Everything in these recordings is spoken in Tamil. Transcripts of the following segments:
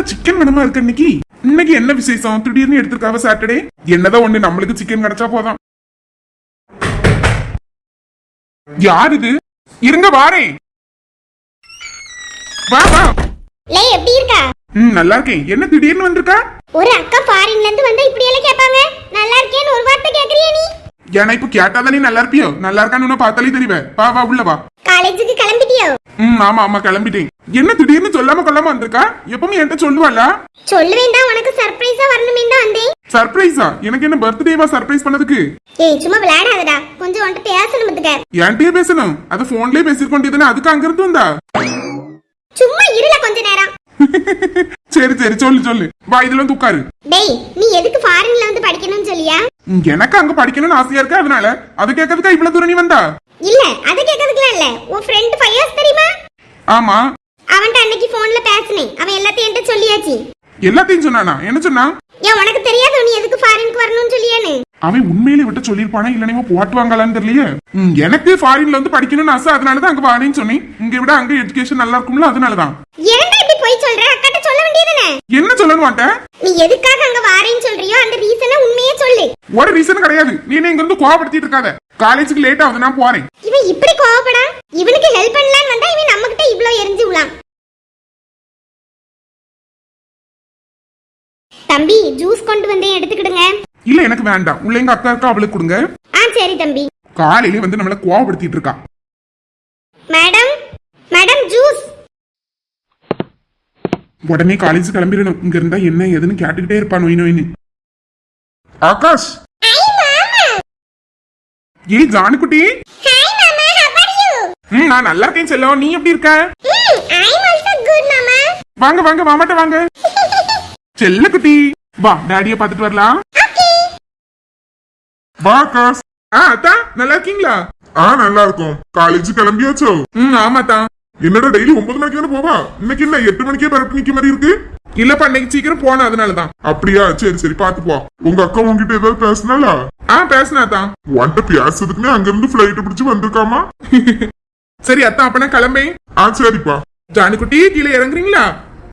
நல்ல சிக்கன் வேணுமா இருக்கு இன்னைக்கு? இன்னைக்கு என்ன விசேஷம்? திடீர்னு எடுத்திருக்காவ சாட்டர்டே என்னதான் ஒண்ணு நம்மளுக்கு சிக்கன் கிடைச்சா போதும். யார் இது? இருங்க வாரேன் வா வா. லே எப்படி இருக்கா? ம் நல்லா இருக்கேன். என்ன திடீர்னு வந்திருக்கா? ஒரு அக்கா ஃபாரின்ல இருந்து வந்தா இப்படி எல்லாம் கேட்பாங்க. நல்லா இருக்கேன்னு ஒரு வார்த்தை கேக்குறியா நீ? ஏன்னா இப்ப கேட்டாதான் நீ நல்லா இருப்பியோ? நல்லா இருக்கான்னு உன்னை பார்த்தாலே தெரியவே வா வா உள்ள வா. காலேஜுக்கு கிளம்பிட்டியோ? ம் ஆமா ஆமா கிளம்பிட்டேன். என்ன திடீர்னு சொல்லாம கொள்ளாம வந்திருக்கா? எப்பவுமே என்கிட்ட சொல்லுவாளா? சொல்லுவேன் தான் உனக்கு சர்ப்ரைஸா வரணுமே தான் வந்தேன். சர்ப்ரைஸா எனக்கு என்ன பர்த்டேவா சர்ப்ரைஸ் பண்ணதுக்கு? ஏய் சும்மா விளையாடாதடா. கொஞ்சம் உன்கிட்ட பேசணும் பத்துக்க. என்கிட்டயே பேசணும். அது போன்லயே பேசிருக்கோண்டியதுன்னு அதுக்கு அங்க இருந்து வந்தா? சும்மா இருல கொஞ்ச நேரம். சரி சரி சொல்லு சொல்லு. வா இதுல வந்து உட்காரு. டேய் நீ எதுக்கு ஃபாரின்ல வந்து படிக்கணும்னு சொல்லியா? எனக்கு அங்க படிக்கணும்னு ஆசையா இருக்கு அதனால? அது கேட்கறதுக்கா இவ்வளவு தூரம் நீ வந்தா? இல்ல அத கேட்கறதுக்குலாம் இல்ல. உன் ஃப்ரெண்ட் ஃபயர்ஸ் தெரியுமா? ஆமா. அவன்கிட்ட அன்னைக்கு போன்ல பேசினேன். அவன் எல்லாத்தையும் என்கிட்ட சொல்லியாச்சு. எல்லாத்தையும் சொன்னானா? என்ன சொன்னா? ஏன் உனக்கு தெரியாது நீ எதுக்கு ஃபாரினுக்கு வரணும்னு சொல்லியான்னு? அவன் உண்மையிலே விட்டு சொல்லிருப்பானா இல்ல நீங்க போட்டுவாங்களான்னு தெரியலையே. எனக்கு ஃபாரின்ல வந்து படிக்கணும்னு ஆசை அதனாலதான் அங்க வாரேன்னு சொன்னேன். இங்க விட அங்க எஜுகேஷன் நல்லா இருக்கும்ல அதனாலதான் ஏன்டா இப்படி போய் சொல்ற? அக்காட்ட சொல்ல வேண்டியதுதானே என்ன? சொல்லணும் மாட்டேன் நீ எதுக்காக அங்க வாரேன்னு சொல்றியோ அந்த ரீசனை உண்மையே சொல்லு. ஒரு ரீசன் கிடையாது. நீ இங்க இருந்து கோவப்படுத்திட்டு இருக்காத. காலேஜுக்கு லேட் ஆகுது நான் போறேன். இவன் இப்படி கோவப்படா? இவனுக்கு ஹெல்ப் பண்ணலான்னு வந்தா இவன் நம்ம கிட்ட இவ்ளோ எரிஞ்சு விழாம் தம்பி ஜூஸ் கொண்டு வந்தேன் எடுத்துக்கிடுங்க. இல்ல எனக்கு வேண்டாம். உள்ள எங்க அக்கா இருக்கா அவளுக்கு கொடுங்க. ஆ சரி தம்பி. காலையிலே வந்து நம்மள கோவப்படுத்திட்டு இருக்கா. மேடம் மேடம் ஜூஸ் உடனே காலேஜ் கிளம்பிடணும். இங்க இருந்தா என்ன ஏதுன்னு கேட்டுக்கிட்டே இருப்பா நொய் நொயின்னு. ஆகாஷ்! ஏய் ஜானுக்குட்டி. ஹாய் மாமா ஹவ் ஆர் யூ ம் நான் நல்லா இருக்கேன் செல்லம். நீ எப்படி இருக்க? ஐ அம் ஆல்சோ குட் மாமா. வாங்க வாங்க மாமாட்ட வாங்க. செல்லக்குட்டி வா டாடிய பாத்துட்டு வரலாம். வா ஆகாஷ் ஆ அத்தா நல்லா இருக்கீங்களா? ஆ நல்லா இருக்கும். காலேஜ் கிளம்பியாச்சோ? ம் ஆமாத்தா. என்னடா டெய்லி ஒன்பது மணிக்கு தானே போவா? இன்னைக்கு என்ன எட்டு மணிக்கே பரப்பு நிக்க மாதிரி இருக்கு? இல்லப்பா இன்னைக்கு சீக்கிரம் போன அதனாலதான். அப்படியா? சரி சரி பாத்து போ. உங்க அக்கா உங்ககிட்ட ஏதாவது பேசினாலா ஆ பேசினாத்தா உன்கிட்ட பேசுறதுக்குன்னே அங்க இருந்து பிளைட் பிடிச்சு வந்திருக்காமா? சரி அத்தா அப்ப நான் கிளம்பேன் ஆ சரிப்பா. ஜானுக்குட்டி கீழே இறங்குறீங்களா?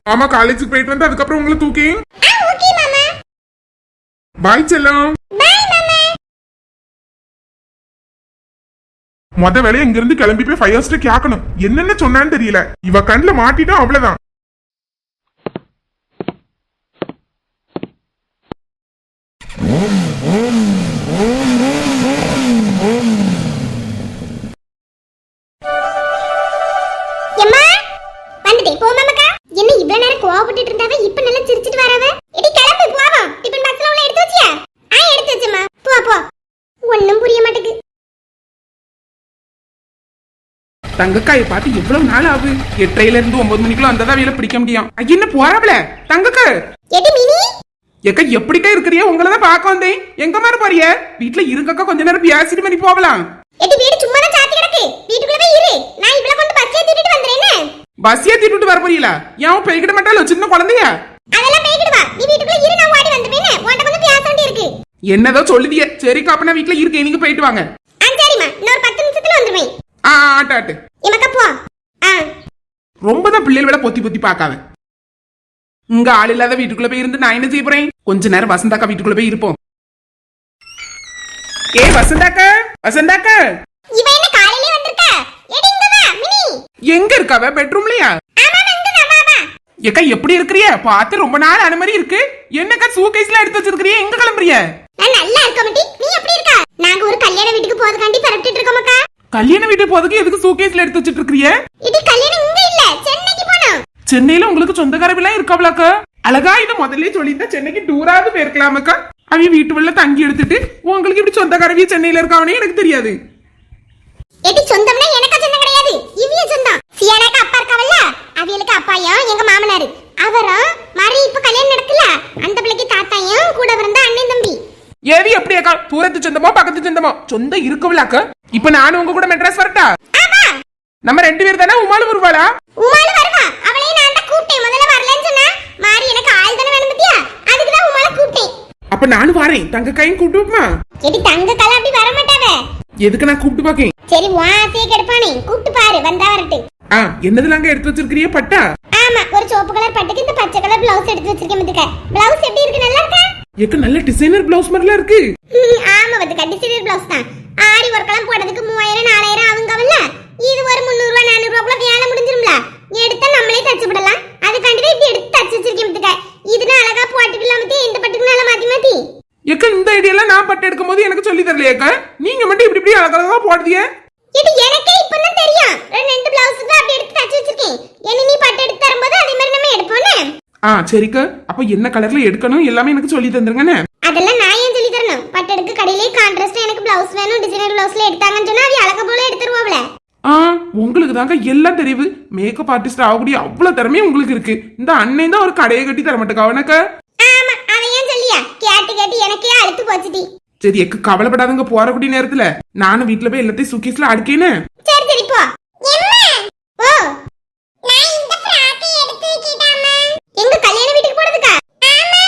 ஆமா காலேஜுக்கு போயிட்டு வந்து அதுக்கப்புறம் உங்களை தூக்கி. பாய் செல்லம். பை மாமா. மொத வேலையை இங்க இருந்து கிளம்பி போய் ஃபைவ் ஹவர்ஸ்ட்டு கேட்கணும் என்னென்ன சொன்னான்னு தெரியல. இவ கண்ணுல மாட்டிட்டா அவ்வளவுதான் எம்மா வந்துட்டேன் போ மாமாக்கா என்ன இவ்வளவு நேரம் கோவப்பட்டுட்டு இருந்தாவ இப்ப நல்லா சிரிச்சிட்டு வராவ இடி கிளம்பு போவோம் டிபன் பாக்ஸ்ல உள்ள எடுத்து வச்சியா ஆ எடுத்து வச்சம்மா போ போ ஒண்ணும் புரிய மாட்டேங்குது தங்கக்காயை பார்த்து எவ்வளவு நாள் ஆகுது. எட்டரையில இருந்து ஒன்பது மணிக்குள்ள வந்ததா வேலை பிடிக்க முடியும். என்ன போறாப்ல? தங்கக்கா! எக்கா எப்படிக்கா இருக்கிறிய? உங்களை தான் பார்க்க வந்தேன். எங்க மாதிரி போறிய? வீட்டுல இருங்கக்கா கொஞ்ச நேரம் பேசிட்டு மாதிரி போகலாம். எடி வீடு சும்மா தான் சாத்தி கிடக்கு. வீட்டுக்குள்ள போய் இரு. நான் இவ்வளவு கொண்டு பஸ் ஏத்திட்டு வந்துறேன் பஸ் ஏத்திட்டு வர போறீங்களா? ஏன் போய்கிட மாட்டாளோ சின்ன குழந்தைய? அதெல்லாம் போய்க்கிடு வா. நீ வீட்டுக்குள்ள இரு நான் ஓடி வந்துருவேன் உன்கிட்ட கொஞ்சம் பேச வேண்டி இருக்கு. என்னதோ சொல்லுதிய. சரிக்கா அப்ப நான் வீட்டுல இருக்கேன் நீங்க போயிட்டு வாங்க. ஆ சரிம்மா. இன்னொரு பத்து நிமிஷத்துல வந்துருவேன் ஆ ஆட்டு ஆட்டு. எமக்கா போ. ஆ. ரொம்ப தான் பிள்ளைகள் விட பொத்தி பொத்தி பார்க்காத. இங்க ஆள் இல்லாத வீட்டுக்குள்ள போய் இருந்து நான் என்ன செய்ய போறேன்? கொஞ்ச நேரம் வசந்தாக்கா வீட்டுக்குள்ள போய் இருப்போம். ஏ வசந்தாக்கா? வசந்தாக்கா? எங்க இருக்காவ? பெட்ரூம்லயா? ஏக்கா எப்படி இருக்கிறிய? பார்த்து ரொம்ப நாள் ஆன மாதிரி இருக்கு. என்னக்கா சூகேஸ்ல எடுத்து வச்சிருக்கிறிய எங்க கிளம்புறிய நான் நல்லா இருக்க மாட்டி. நீ எப்படி இருக்க? நாங்க ஒரு கல்யாண வீட்டுக்கு போறதுக்காண்டி பரப்பிட்டு இருக்கோமக்கா கல்யாண வீட்டு போறதுக்கு எதுக்கு சூகேஸ்ல எடுத்து வச்சிட்டு இருக்கிறிய? இது கல்யாணம் இங்க இல்ல சென்னைக்கு போனோம் சென்னையில உங்களுக்கு சொந்தக்காரவிலாம் இருக்காவளாக்கா? அழகா இதை முதல்ல சொல்லியிருந்தா சென்னைக்கு டூராவது போயிருக்கலாமக்கா? அவங்க வீட்டு உள்ள தங்கி எடுத்துட்டு உங்களுக்கு இப்படி சொந்தக்காரவிய சென்னையில இருக்காவனே எனக்கு தெரியாது. எடி சொந்தம்னா எனக்கு சொந்தம் கிடையாது இவிய சொந்தம். சியானாக்கு அப்பா இருக்காவல்ல அவியலுக்கு அப்பாயும் எங்க மாமனாரு. அவரும் மறு இப்ப கல்யாணம் நடக்கல அந்த பிள்ளைக்கு தாத்தாயும் கூட பிறந்த அண்ணன் தம்பி. ஏவி அப்படியாக்கா தூரத்து சொந்தமோ பக்கத்து சொந்தமோ? சொந்தம் இருக்கவளாக்கா? இப்ப நானும் உங்க கூட மெட்ராஸ் வரட்டா? நம்ம ரெண்டு பேர் தானே உமாலும் வருவாளா? உமால வருவா அவளையும் நான் தான் கூப்பிட்டேன் முதல்ல வரலன்னு சொன்னா மாறி எனக்கு ஆள் தானே வேணும் பத்தியா அதுக்கு தான் உமால கூப்பிட்டேன் அப்ப நானும் வரேன். தங்க கையும் கூப்பிட்டு எடி தங்க கலை அப்படி வர மாட்டாவ எதுக்கு நான் கூப்பிட்டு பாக்கேன் சரி உன் ஆசையை கெடுப்பானே. கூப்பிட்டு பாரு வந்தா வரட்டு ஆ என்னதுலாங்க எடுத்து வச்சிருக்கிறிய பட்டா? ஆமா ஒரு சிவப்பு கலர் பட்டுக்கு இந்த பச்சை கலர் பிளவுஸ் எடுத்து வச்சிருக்கேன் பாத்துக்க பிளவுஸ் எப்படி இருக்கு நல்லா இருக்கா? ஏக்க நல்ல டிசைனர் பிளவுஸ் மாதிரிலாம் இருக்கு. ஆமா பாத்துக்க டிசைனர் பிளவுஸ் தான். ஆரி ஒர்க்கெல்லாம் போடுறதுக்கு மூவாயிரம் நாலாயிரம் ஆகுங்கவல்ல? இது ஒரு முந்நூறு ரூபா நானூறு ரூபாக்குள்ள வேலை முடிஞ்சிரும்ல? எடுத்தா நம்மளே தச்சு விடலாம். அதுக்காண்டி இப்படி எடுத்து தச்சு வச்சிருக்கேன் பாத்துக்க. இதுனா அழகா போட்டுக்கலாம் பத்தி இந்த பட்டுக்கு நல்லா மாத்தி மாத்தி. ஏக்க இந்த ஐடியாலாம் நான் பட்டு எடுக்கும் போது எனக்கு சொல்லி தரலையேக்க நீங்க மட்டும் இப்படி இப்படி அழகழகா போடுதியே இது எனக்கே இப்பதான் தெரியும். ரெண்டு ரெண்டு பிளவுஸ் தான் அப்படி எடுத்து தச்சு வச்சிருக்கேன். என்ன நீ பட்டு எடுத்து தரும்போது அதே மாதிரி நம்ம எடுப்போம்னே? ஆ சரிக்க. அப்ப என்ன கலர்ல எடுக்கணும்? எல்லாமே எனக்கு சொல்லி தந்துருங்கண்ணே. அதெல்லாம் நான் ஏன் சொல்லி தரணும்? பட்டு எடுக்க கடையிலே கான்ட்ராஸ்ட் எனக்கு பிளவுஸ் வேணும் டிசைனர் பிளவுஸ்ல எடுத்தாங்கன்னு சொன்னா அவ அழகா போல எடுத்துருவாப்ல ஆ உங்களுக்கு தாங்க எல்லாம் தெரியுது. மேக்கப் ஆர்டிஸ்ட் ஆகக்கூடிய அவ்வளவு திறமையும் உங்களுக்கு இருக்கு. இந்த அண்ணன் தான் ஒரு கடையை கட்டி தர மாட்டேக்கா ஏன் சொல்லியா? கேட்டு கேட்டு எனக்கே அழுத்து போச்சுடி. சரி எக்கு கவலைப்படாதங்க போறக்கூடிய நேரத்துல. நானும் வீட்டுல போய் எல்லாத்தையும் சுக்கீஸ்ல அடுக்கேன்னு சரி சரி போ ஓ நான் இந்த ஃப்ராக்கை எடுத்து வைக்கிட்டாமா எங்க கல்யாண வீட்டுக்கு போறதுக்கா ஆமா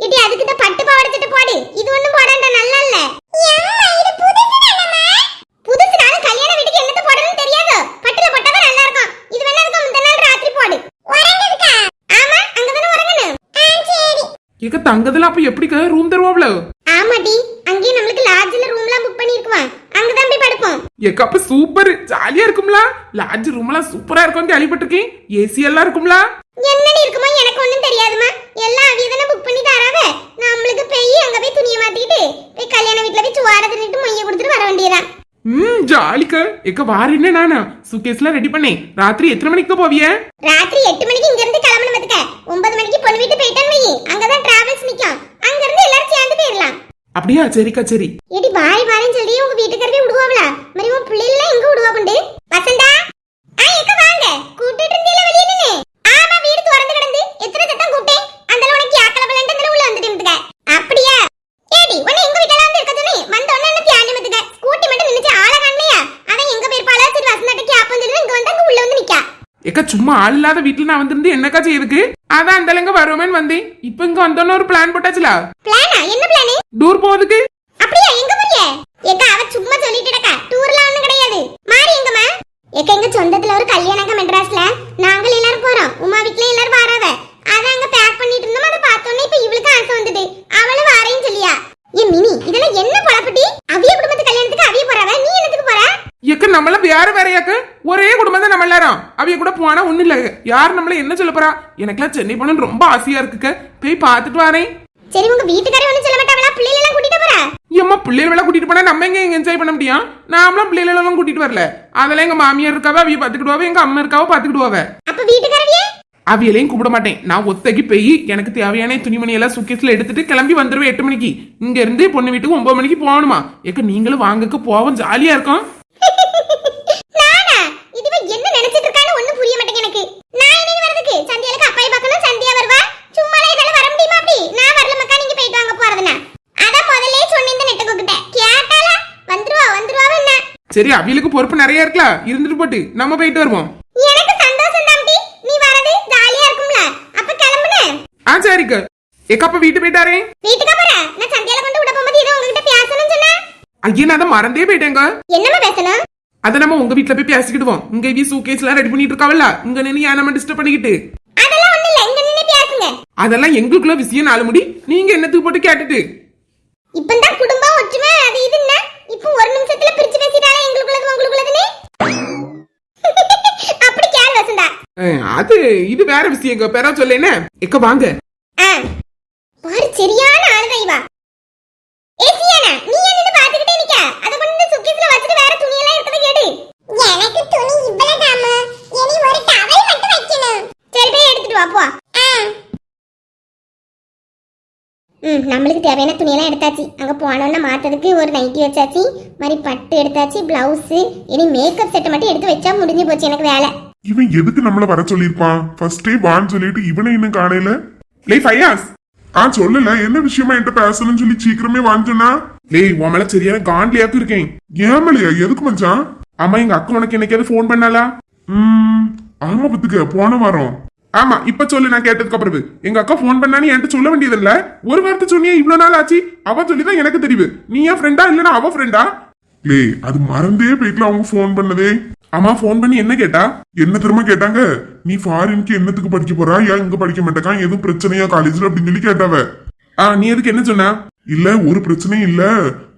இடி அதுக்கு தான் பட்டு பாவாடை சட்டை போடு இது ஒண்ணும் போடாண்டா நல்லா இல்ல அம்மா இது புதுசு தானம்மா புதுசுனால கல்யாண வீட்டுக்கு என்னத்த போடணும்னு தெரியாது பட்டுல போட்டா தான் நல்லா இருக்கும் இது வேணா அதுக்கு முந்தின நாள் ராத்திரி போடு உறங்குதுக்கா ஆமா அங்க தானே உறங்கணும் ஆ சரி எக்க தங்கதுல அப்ப எப்படிக்க ரூம் தருவாப்ல ஆமாடி. அங்கேயே நம்மளுக்கு லாட்ஜ்ல ரூம்லாம் புக் பண்ணிருக்குவான். அங்கதான் போய் படுப்போம். எக்க அப்ப சூப்பர் ஜாலியா இருக்கும்ல? லாட்ஜ் ரூம் எல்லாம் சூப்பரா இருக்கும் கேள்விப்பட்டிருக்கேன் ஏசி எல்லாம் இருக்கும்ல? என்னடி இருக்குமோ? எனக்கு ஒண்ணும் தெரியாதுமா எல்லாம் அவிய தானே புக் பண்ணி தராவ? நம்மளுக்கு போய் அங்க போய் துணியை மாத்திக்கிட்டு போய் கல்யாண வீட்ல போய் சுவாட தின்னுட்டு மொய்ய கொடுத்துட்டு வர வேண்டியதான் ம் ஜாலிக்க எக்க வாரின்னு நானா சுக்கேஸ்லாம் ரெடி பண்ணேன் ராத்திரி எத்தனை மணிக்கு போவிய ராத்திரி எட்டு மணிக்கு இங்க இருந்து கிளம்பணும் பாத்துக்க ஒன்பது மணிக்கு பொண்ணு வீட்டு போயிட்டான்னு வை அங்கதான் டிராவல்ஸ் நிக்கும் அங்க இருந்து எல்லாரும் சேர்ந்து போயிடலாம் அப்படியா சரிக்கா சரி ஏடி வாரி வாரின்னு சொல்லி உங்க வீட்டுக்காரவே விடுவாங்களா மாதிரி உன் பிள்ளைலாம் எங்க விடுவா கொண்டு வசந்தா ஆ எங்க வாங்க கூட்டிட்டு இருந்தீல வெளிய நின்னு ஆமா வீடு திறந்து கிடந்து எத்தனை சத்தம் கூப்பிட்டேன் அந்த உனக்கு யாக்கல பலன்ட்டு அந்த உள்ள வந்துட்டு இருந்துக்க அப்படியா ஏடி உன்னை எங்க வீட்டுல வந்து இருக்க சொன்னே வந்த உடனே என்ன தியானி மத்துக்க ஸ்கூட்டி மட்டும் நின்னுச்சு ஆள காணலையா அதான் எங்க பேர் பாலா சரி வசந்தாட்ட கேப்பம் சொல்லி இங்க வந்து அங்க உள்ள வந்து எக்கா சும்மா ஆள் இல்லாத வீட்டுல நான் வந்திருந்து என்னக்கா செய்யுதுக்கு அதான் அந்த இங்க வருவேன்னு வந்தேன். இப்ப இங்க வந்தோன்னு ஒரு பிளான் போட்டாச்சுல? பிளானா என்ன பிளானு டூர் போறதுக்கு? அப்படியா? எங்க போறிய? ஏக்கா அவ சும்மா சொல்லிட்டு இருக்கா டூர்லாம் ஒண்ணும் கிடையாது. மாறி எங்கம்மா? ஏக்கா எங்க சொந்தத்துல ஒரு கல்யாணங்க மெட்ராஸ்ல. நாங்கள் எல்லாரும் போறோம். உமா வீட்ல எல்லாரும் வராவ. அத அங்க பேக் பண்ணிட்டு இருந்தோம். அதை பார்த்தோன்னே இப்ப இவளுக்கு ஆசை வந்துட்டு அவளும் வாரேன்னு சொல்லியா. ஏ மினி இதெல்லாம் என்ன குழப்பட்டி அவிய குடும்பத்து கல்யாணத்துக்கு அவிய போறாவ நீ என்னத்துக்கு போற வேற வேறையாக்க ஒரே குடும்பம் தான் நம்ம எல்லாரும். அவிய கூட போனா ஒண்ணும் இல்ல. யார் நம்மள என்ன சொல்ல போறா? எனக்கெல்லாம் சென்னை போகணும்னு ரொம்ப ஆசையா இருக்குக்க. போய் பார்த்துட்டு வரேன். சரி உங்க வீட்டுக்காரர் ஒண்ணும் சொல்ல மாட்டாங்களா? பிள்ளைகள் எல்லாம் கூட்டிட்டு போற? எம்மா பிள்ளைகளை கூட்டிட்டு போனா நம்ம எங்க எங்க என்ஜாய் பண்ண முடியும்? நாமளும் பிள்ளைகளை எல்லாம் கூட்டிட்டு வரல. அதெல்லாம் எங்க மாமியார் இருக்காவ அவிய பாத்துக்கிடுவாவ எங்க அம்மா இருக்காவ பாத்துக்கிடுவாவ அப்ப வீட்டுக்காரவியே அவியலையும் கூப்பிட மாட்டேன். நான் ஒத்தைக்கு போய். எனக்கு தேவையான துணிமணி எல்லாம் சுக்கேஸ்ல எடுத்துட்டு கிளம்பி வந்துருவேன் எட்டு மணிக்கு. இங்க இருந்து பொண்ணு வீட்டுக்கு ஒன்பது மணிக்கு போகணுமா? ஏக்க நீங்களும் வாங்கக்கு போவோம் ஜாலியா இருக்கும் நானா இதுவே என்ன நினைச்சிட்டு இருக்கான்னு ஒண்ணும் புரிய மாட்டேங்க எனக்கு நான் இன்னைக்கு வரதுக்கு சந்தியாளுக்கு அப்பாய் பார்க்கணும் சந்தியா வருவா சும்மா இதெல்லாம் வர முடியுமா அப்படி நான் வரல மக்கா நீங்க போயிட்டு வாங்க போறதுனா அதான் முதல்ல சொன்னேன் இந்த நெட்ட கொக்கிட்ட கேட்டாலா வந்துருவா வந்துருவா என்ன சரி அவியலுக்கு பொறுப்பு நிறைய இருக்கலாம் இருந்துட்டு போட்டு நம்ம போயிட்டு வருவோம். எனக்கு சந்தோஷம் தாண்டி நீ வரது ஜாலியா இருக்கும்ல. அப்ப கிளம்புனே. ஆ சரிக்கு. எக்கப்ப வீட்டு போயிட்டாரே. வீட்டுக்கு போற? நான் சந்தியால கொண்டு விட போகும்போது ஏதோ உங்ககிட்ட பேசணும்னு சொன்னேன். ஐயா நான் அதை மறந்தே போயிட்டேங்க. என்னம்மா பேசணும்? அதை நம்ம உங்க வீட்ல போய் பேசிக்கிடுவோம். இங்க இவி சூகேஸ் எல்லாம் ரெடி பண்ணிட்டு இருக்காவல்ல. இங்க நின்னு ஏன் நம்ம டிஸ்டர்ப் பண்ணிக்கிட்டு? அதெல்லாம் ஒண்ணு இல்ல. இங்க நின்னு பேசுங்க. அதெல்லாம் எங்களுக்குள்ள விஷயம் நாலு முடி. நீங்க என்னத்துக்கு போட்டு கேட்டுட்டு? இப்பதான் குடும்பம் ஒற்றுமை அது இதுன்னா இப்போ ஒரு நிமிஷத்துல பிரிச்சு பேசிட்டாலே அது இது வேற விஷயங்க. பெற சொல்லேனே? எக்க வாங்க. பாரு சரியான ஆளுதான் இவா ஏ சியானா நீ என்னன்னு பாத்துக்கிட்டே நிக்க அத கொண்டு இந்த சுக்கிஸ்ல வச்சிட்டு வேற துணி எல்லாம் இருக்கத கேடு எனக்கு துணி இவ்வளவுதாமா இனி ஒரு டவல் மட்டும் வைக்கணும் சரி போய் எடுத்துட்டு வா போ ம் நம்மளுக்கு தேவையான துணியெல்லாம் எடுத்தாச்சு. அங்கே போனோன்னா மாற்றதுக்கு ஒரு நைட்டி வச்சாச்சு. மாதிரி பட்டு எடுத்தாச்சு ப்ளவுஸு இனி மேக்கப் செட்டை மட்டும் எடுத்து வச்சா முடிஞ்சு போச்சு எனக்கு வேலை. இவன் எதுக்கு நம்மள வர சொல்லியிருப்பான்? ஃபர்ஸ்டே வான்னு சொல்லிட்டு இவனை இன்னும் காணையில லே ஃபையாஸ்! ஆ சொல்லல. என்ன விஷயமா என்கிட்ட பேசணும்னு சொல்லி சீக்கிரமே வான்னு லே உன் மேல சரியான காண்ட்லியாக்கு இருக்கேன். ஏமலையா எதுக்கு மச்சான்? ஆமா எங்க அக்கா உனக்கு என்னைக்காவது ஃபோன் பண்ணாலா ம் ஆமா பத்துக்க. போன வாரம். ஆமா. இப்ப சொல்லு நான் கேட்டதுக்கு அப்புறம் எங்க அக்கா ஃபோன் பண்ணான்னு என்கிட்ட சொல்ல வேண்டியது இல்ல ஒரு வார்த்தை சொன்னியே இவ்வளவு நாள் ஆச்சு. அவ சொல்லிதான் எனக்கு தெரியுது நீ என் ஃப்ரெண்டா இல்லனா அவ ஃப்ரெண்டா லே அது மறந்தே போயிட்டுல அவங்க ஃபோன் பண்ணதே. அம்மா ஃபோன் பண்ணி என்ன கேட்டா? என்ன திரும்ப கேட்டாங்க? நீ ஃபாரினுக்கு என்னத்துக்கு படிக்க போறா? ஏன் இங்க படிக்க மாட்டேக்கா? எதுவும் பிரச்சனையா? காலேஜ்ல அப்படின்னு சொல்லி கேட்டாவ. ஆ நீ எதுக்கு என்ன சொன்ன? இல்ல ஒரு பிரச்சனையும் இல்ல.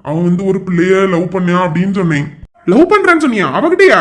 அவன் வந்து ஒரு பிள்ளைய லவ் பண்ணான் அப்படின்னு சொன்னேன். லவ் பண்றேன்னு சொன்னியா? அவகிட்டயா?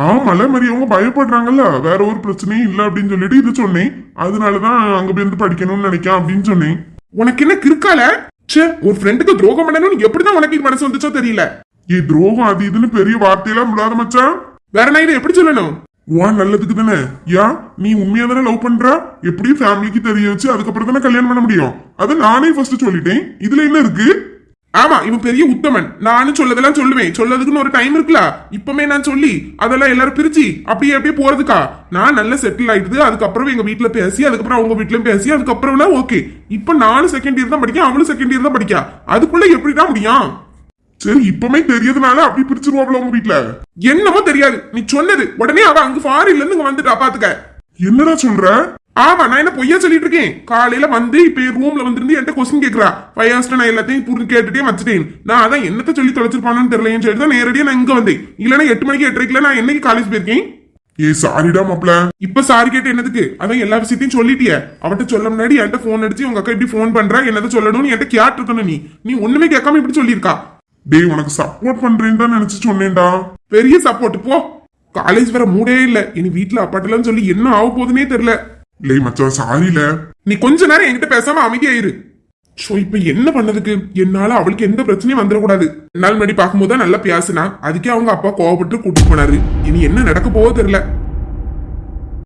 ஆமால மாதிரி அவங்க பயப்படுறாங்கல்ல. வேற ஒரு பிரச்சனையும் இல்லை அப்படின்னு சொல்லிட்டு இது சொன்னேன். அதனாலதான் அங்க போய் இருந்து படிக்கணும்னு நினைக்கேன் அப்படின்னு சொன்னேன். உனக்கு என்ன கிறுக்கால? ச்சே ஒரு ஃப்ரெண்டுக்கு துரோகம் பண்ணணும்னு எப்படிதான் உனக்கு இது மனசு வந்துச்சோ தெரியல. ஏ துரோகம் அது இதுன்னு பெரிய வார்த்தையெல்லாம் விடாத மச்சான். வேற நான் இதை எப்படி சொல்லணும்? உன் நல்லதுக்கு தானே. யா நீ உண்மையா தானே லவ் பண்ற? எப்படியும் ஃபேமிலிக்கு தெரிய வச்சு அதுக்கப்புறம் தானே கல்யாணம் பண்ண முடியும்? அதை நானே ஃபர்ஸ்ட் சொல்லிட்டேன். இதுல என்ன இருக்கு? ஆமா இவன் பெரிய உத்தமன். நானும் சொல்லதெல்லாம் சொல்லுவேன். சொல்லதுக்குன்னு ஒரு டைம் இருக்குல்ல? இப்பமே நான் சொல்லி அதெல்லாம் எல்லாரும் பிரிச்சு அப்படியே அப்படியே போறதுக்கா? நான் நல்லா செட்டில் ஆயிடுது. அதுக்கப்புறம் எங்க வீட்டுல பேசி அதுக்கப்புறம் அவங்க வீட்லயும் பேசி அதுக்கப்புறம்னா ஓகே இப்ப நானும் செகண்ட் இயர் தான் படிக்க அவளும் செகண்ட் இயர் தான் படிக்கா. அதுக்குள்ள எப்படிதான் முடியும்? சரி இப்பமே தெரியதுனால அப்படி பிரிச்சிருவாப்ல உங்க வீட்டுல என்னமோ தெரியாது. நீ சொன்னது உடனே அவ அங்க ஃபாரின்ல இருந்து இங்க வந்துட்டா பாத்துக்க. என்னடா சொல்ற? ஆமா நான் என்ன பொய்யா சொல்லிட்டு இருக்கேன்? காலையில வந்து இப்ப ரூம்ல வந்திருந்து என்கிட்ட கொஸ்டின் கேக்குறா. ஃபைவ் நான் எல்லாத்தையும் புரிஞ்சு கேட்டுட்டே வச்சுட்டேன். நான் அதான் என்னத்த சொல்லி தொலைச்சிருப்பானு தெரியலன்னு சொல்லிட்டு தான் நேரடியா நான் இங்க வந்தேன். இல்லைன்னா எட்டு மணிக்கு எட்டரைக்குல நான் என்னைக்கு காலேஜ் போயிருக்கேன்? ஏ சாரிடா மாப்ள இப்ப சாரி கேட்டு என்னதுக்கு? அதான் எல்லா விஷயத்தையும் சொல்லிட்டிய. அவட்ட சொல்ல முன்னாடி என்கிட்ட போன் அடிச்சு உங்க அக்கா இப்படி போன் பண்றா என்னதை சொல்லணும்னு என்கிட்ட கேட்டு இருக்கணும் நீ. நீ ஒண்ணுமே கேட்காம இப்படி சொல்லியிருக்கா. டேய் உனக்கு சப்போர்ட் பண்றேன்னு தான் நினைச்சு சொன்னேன்டா. பெரிய சப்போர்ட் போ. காலேஜ் வர மூடே இல்ல. இனி வீட்டுல அப்பாட்டெல்லாம் சொல்லி என்ன ஆக போகுதுன்னே தெரியல. லே மச்சான் சாரில. நீ கொஞ்ச நேரம் என்கிட்ட பேசாம அமைதியாயிரு ஸோ இப்ப என்ன பண்ணதுக்கு? என்னால அவளுக்கு எந்த பிரச்சனையும் வந்துடக்கூடாது. ரெண்டு நாள் முன்னாடி பார்க்கும்போது தான் நல்லா பேசினா. அதுக்கே அவங்க அப்பா கோவப்பட்டு கூட்டிட்டு போனாரு. இனி என்ன நடக்க போவோ தெரியல.